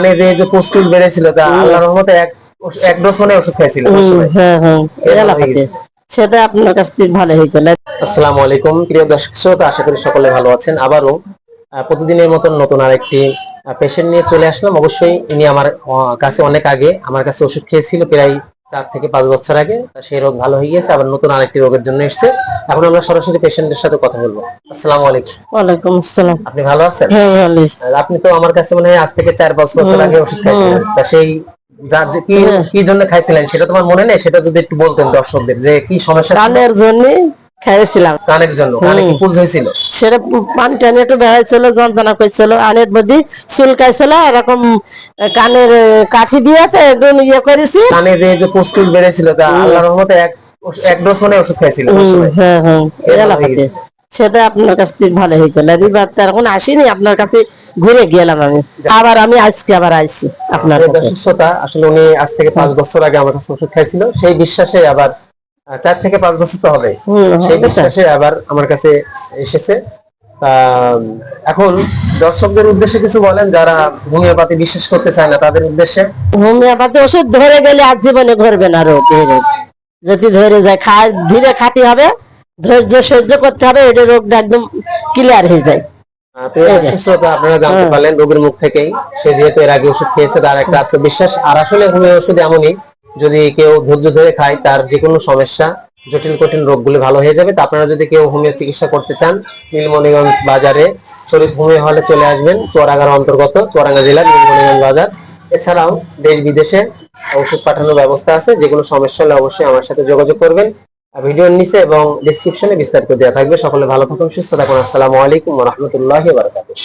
কানে যে যে পোস্টুল বেড়েছিল তা আল্লাহর রহমতে এক এক ডোজ মানে ওষুধ খাইছিল। হ্যাঁ হ্যাঁ। সেটা আপনার কাছ থেকে ভালো হয়ে গেল আসসালামু আলাইকুম প্রিয় দর্শক শ্রোতা আশা করি সকলে ভালো আছেন। আবারও প্রতিদিনের মতন নতুন আরেকটি পেশেন্ট নিয়ে চলে আসলাম। অবশ্যই ইনি আমার কাছে অনেক আগে আমার কাছে ওষুধ খেয়েছিল প্রায় চার থেকে পাঁচ বছর আগে সেই রোগ ভালো হয়ে গেছে আবার নতুন আরেকটি রোগের জন্য এসছে। এখন আমরা সরাসরি পেশেন্টের সাথে কথা বলব। আসসালামু আলাইকুম। ওয়ালাইকুম আসসালাম। আপনি ভালো আছেন? হ্যাঁ ভালো আপনি তো আমার কাছে মনে হয় আজ থেকে চার পাঁচ বছর আগে ওষুধ খাইছিলেন। তা সেই যার কি হ্যাঁ। কি জন্য খাইছিলেন সেটা তোমার মনে নেই? সেটা যদি একটু বলতেন দর্শকদের যে কি সমস্যা? কানের জন্য খাইয়েছিলাম কানের জন্য কানে কি পুজ হয়েছিল? সেটা পানি টানি একটু বেড়াইছিল যন্ত্রণা করছিল আনের মধ্যে চুলকাইছিল এরকম কানের কাঠি ইয়ে করেছি। কানে যে যে পুস্তুল বেড়েছিল তা আল্লাহর রহমতে এক এক ডোজ মানে ওষুধ খাইছিল ওই হুম, সময়। হ্যাঁ হ্যাঁ হয়ে। সেটা আপনার কাছ থেকে ভালো হয়ে গেল। এবার তো এখন আসিনি আপনার কাছে ঘুরে গেলাম আমি। আবার আমি আজকে আবার আইছি আপনার শ্রোতা, আসলে উনি আজ থেকে পাঁচ বছর আগে আমার কাছে ওষুধ খাইছিল সেই বিশ্বাসে আবার চার থেকে পাঁচ বছর তো হবে। সেই বিশ্বাসে আবার আমার কাছে এসেছে। এখন দর্শকদের উদ্দেশ্যে কিছু বলেন যারা হোমিওপ্যাথি বিশ্বাস করতে চায় না তাদের উদ্দেশ্যে। হোমিওপ্যাথি ওষুধ ধরে গেলে আর জীবনে ঘুরবে না রোগ যদি ধরে যায় খায় ধীরে খাতে হবে ধৈর্য সহ্য করতে হবে এটা রোগটা একদম ক্লিয়ার হয়ে যায়। আপনারা জানতে হ্যাঁ। পারলেন রোগীর মুখ থেকেই। সে যেহেতু এর আগে ওষুধ খেয়েছে তার একটা আত্মবিশ্বাস। আর আসলে হোমিও ওষুধ এমনই যদি কেউ ধৈর্য ধরে খায়, তার যে কোনো সমস্যা, জটিল কঠিন রোগগুলি ভালো হয়ে যাবে। তা আপনারা যদি কেউ হোমিও চিকিৎসা করতে চান, নীলমণিগঞ্জ বাজারে, শরীফ হোমিও হলে চলে আসবেন, চুয়াডাঙ্গার অন্তর্গত, চুয়াডাঙ্গা জেলার নীলমণিগঞ্জ বাজার। এছাড়াও দেশ বিদেশে ওষুধ পাঠানোর ব্যবস্থা আছে যে কোনো সমস্যা হলে অবশ্যই আমার সাথে যোগাযোগ করবেন। ভিডিওর নিচে এবং ডিসক্রিপশনে বিস্তারিত দেওয়া থাকবে। সকলে ভালো থাকুন, সুস্থ থাকুন। আসসালামু আলাইকুম রহমতুল্লাহ বারকাতুহ।